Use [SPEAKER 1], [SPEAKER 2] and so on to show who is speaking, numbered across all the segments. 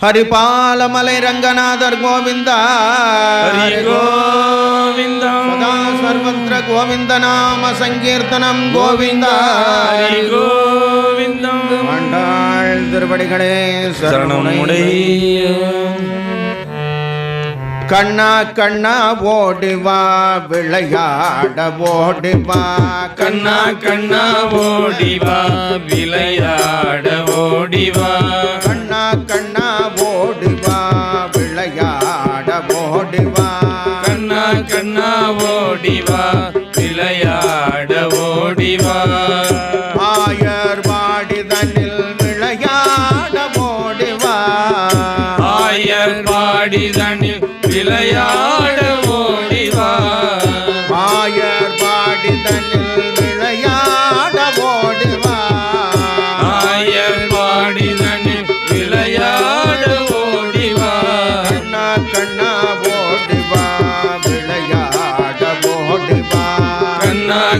[SPEAKER 1] ஹரிபாலமலை ரங்கநாதர் கோவிந்தா கோவிந்தா சர்வத்திர கோவிந்த நாம சங்கீர்த்தனம் கோவிந்தா
[SPEAKER 2] கோவிந்தம்
[SPEAKER 1] ஆண்டாள் திருவடிகளே
[SPEAKER 2] சரணமுடைய
[SPEAKER 1] கண்ணா கண்ணா
[SPEAKER 2] ஓடுவா விளையாட ஓடுவா.
[SPEAKER 1] கண்ணா கண்ணா
[SPEAKER 2] ஓடிவா விளையாட ஓடிவா.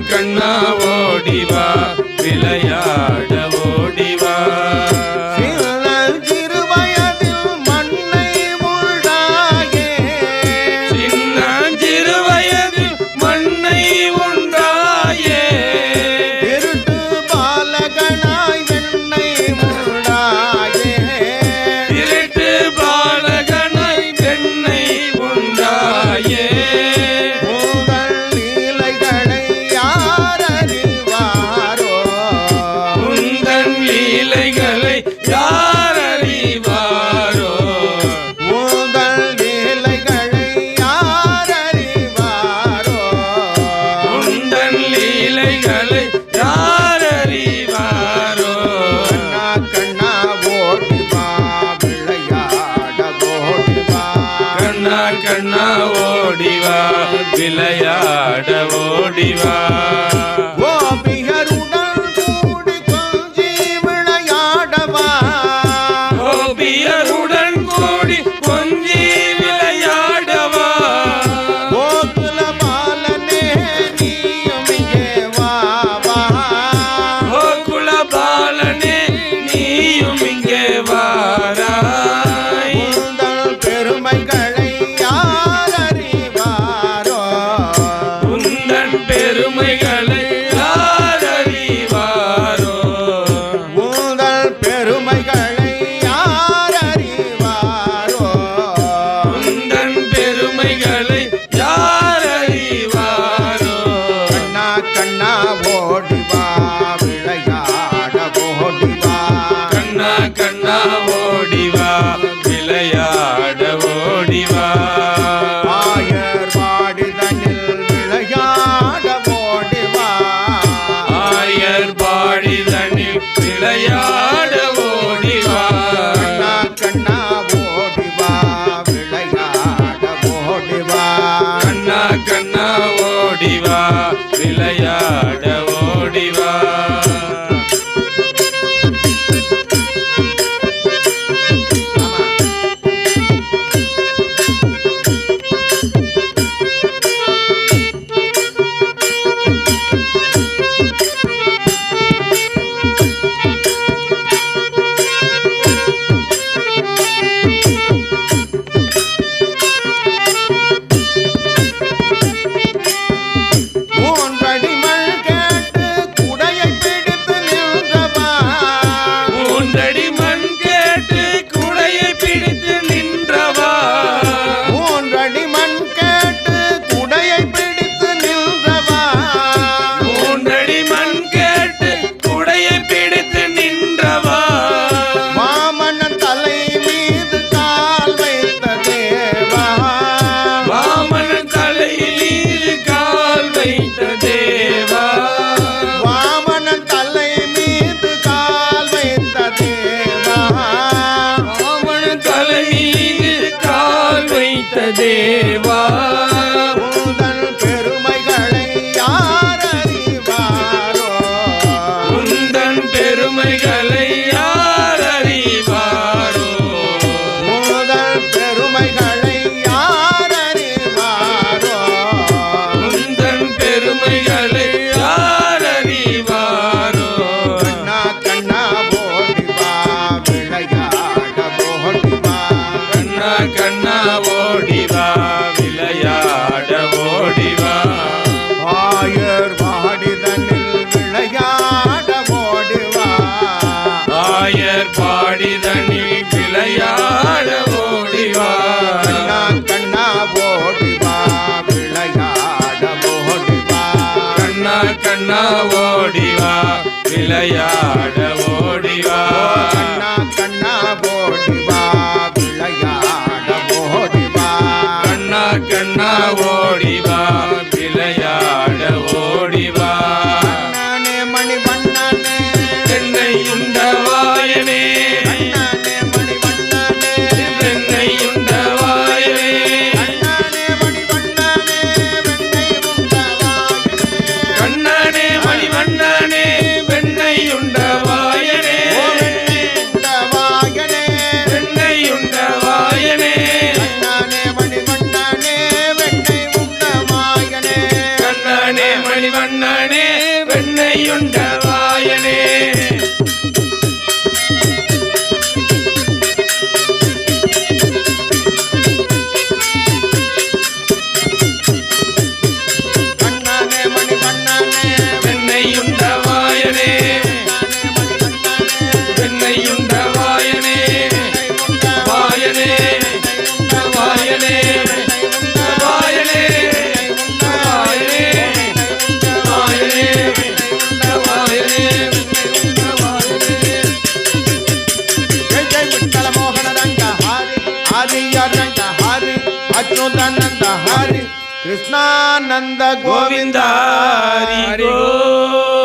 [SPEAKER 1] கண்ணா கண்ணா
[SPEAKER 2] ஓடிவா விளையாட ஓடிவா.
[SPEAKER 1] கண்ணா
[SPEAKER 2] ஓடிவா விளையாட ஓடிவா
[SPEAKER 1] ஆயர் பாடிதனில் விளையாட
[SPEAKER 2] ஓடிவா
[SPEAKER 1] ஆயர்
[SPEAKER 2] பாடிதனில் விளையாட ஓடிவா
[SPEAKER 1] விளையாட
[SPEAKER 2] ஓடிவா. கையுண்ட வாயனே.
[SPEAKER 1] హరిహరంగ హరి అచ్యుతానంద హరి కృష్ణానంద గోవింద
[SPEAKER 2] హరి
[SPEAKER 1] గో